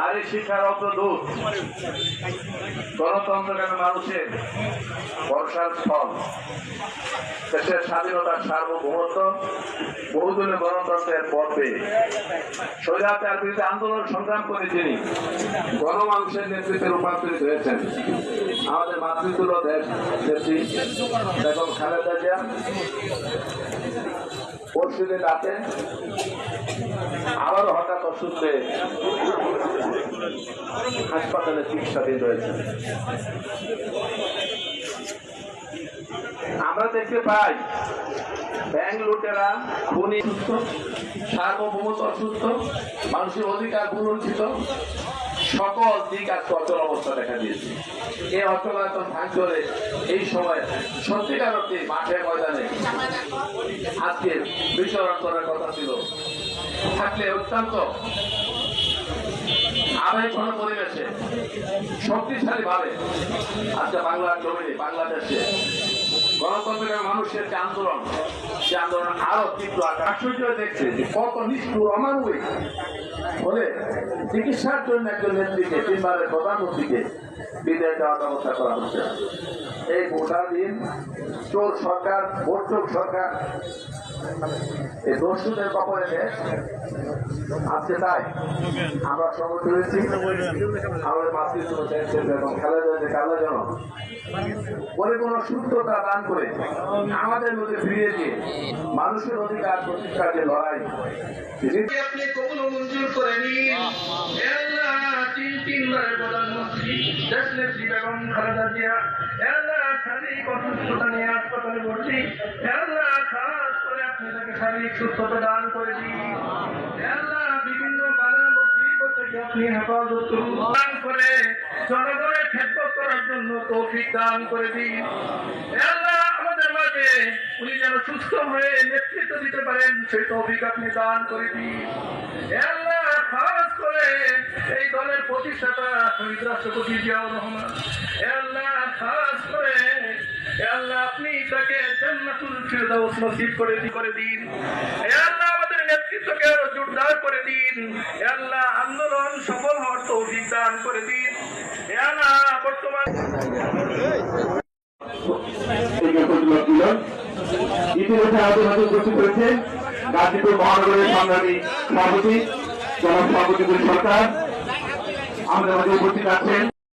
নারী শিক্ষার অগ্রদূত গণতন্ত্রকামী মানুষের বর্ষার স্থল দেশের স্বাধীনতার সার্বভৌমত্ব বহুদিনের গণতন্ত্রের পর্বে স্বৈরাচার বিরুদ্ধে আন্দোলন সংগ্রাম করে তিনি গণমানুষের নেতৃত্বে রূপান্তরিত হয়েছেন। আমাদের মাতৃতুল্য দেশ নেত্রী বেগম খালেদা জিয়া। পরশুদিন রাতে আবারও হঠাৎ অসুস্থ হাসপাতালে চিকিৎসাধীন রয়েছে। আমরা দেখতে পাই, ব্যাংক লুটেরা, খুনি সুস্থ সার্বভৌমত্ব অসুস্থ, মানুষের অধিকার পুনর্জিত সকল দিক আজকে অচল অবস্থা দেখা দিয়েছে। এই অচলাচল ভাঙচুরে এই সময় সত্যিকার অর্থে মাঠে ময়দানে আজকে বিচরণ করার কথা ছিল। থাকলে অত্যন্ত আবেগঘন পরিবেশে শক্তিশালী ভাবে আজকে বাংলার জমিনে বাংলাদেশে মানুষের আন্দোলন আন্দোলন চিকিৎসার জন্য একজন নেত্রীকে, তিনবারের প্রধানমন্ত্রীকে বিদায় দেওয়ার ব্যবস্থা করা হচ্ছে। এই গোটা দিন চোর সরকার সরকার, এই কপরে দেশ। আজকে তাই আমরা সমর্থ হয়েছি। আমাদের মাতৃত্ব এবং খেলা যেন পরিপূর্ণ সুস্থতা দান করে আমাদের মধ্যে ফিরিয়ে দিয়ে মানুষের অধিকার প্রতিষ্ঠার যে লড়াই আপনি ও মঞ্জুর করে নিন। হে আল্লাহ তিন তিনবারের প্রধানমন্ত্রী দেশ বেগম খালেদা জিয়া। হে শারীরিক অসুস্থতা নিয়ে আপনি শারীরিক সুস্থতা দান করে দিন। বিভিন্ন আপনি হেফাজত করুন। দান করে জনগণের খেদমত করার জন্য তৌফিক দান করে দিন। আমাদের উনি যেন সুস্থ হয়ে নেতৃত্ব দিতে পারেন, সেই তৌফিক আপনি দান করে দিন। এই দলের প্রতিষ্ঠাতা আমাদের নেতৃত্বকে জোরদার করে দিন। আন্দোলন সফল হওয়ার তৌফিক দান করে দিন। ইতিমধ্যে আমাদের মাঝে উপস্থিত হয়েছে গাজীপুর মহানগরের সংগ্রামী সভাপতি জনাব সভাপতি সরকার। আমাদের মাঝে উপস্থিত আছেন